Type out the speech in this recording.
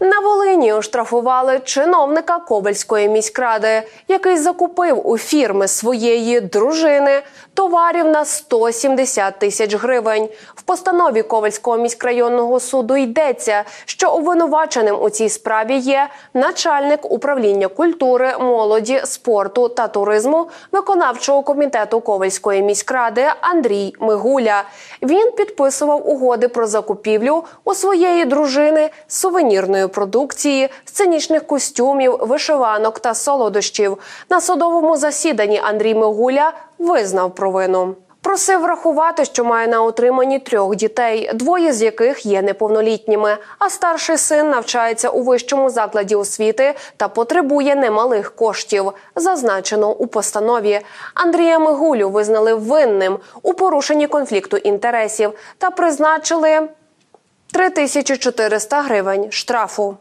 На Волині оштрафували чиновника Ковальської міськради, який закупив у фірми своєї дружини товарів на 170 тисяч гривень. В постанові Ковальського міськрайонного суду йдеться, що обвинуваченим у цій справі є начальник управління культури, молоді, спорту та туризму виконавчого комітету Ковальської міськради Андрій Мигуля. Він підписував угоди про закупівлю у своєї дружини сувенірної продукції, сценічних костюмів, вишиванок та солодощів. На судовому засіданні Андрій Мигуля визнав провину. Просив врахувати, що має на утриманні трьох дітей, двоє з яких є неповнолітніми. А старший син навчається у вищому закладі освіти та потребує немалих коштів. Зазначено у постанові. Андрія Мигулю визнали винним у порушенні конфлікту інтересів та призначили 3400 гривень штрафу.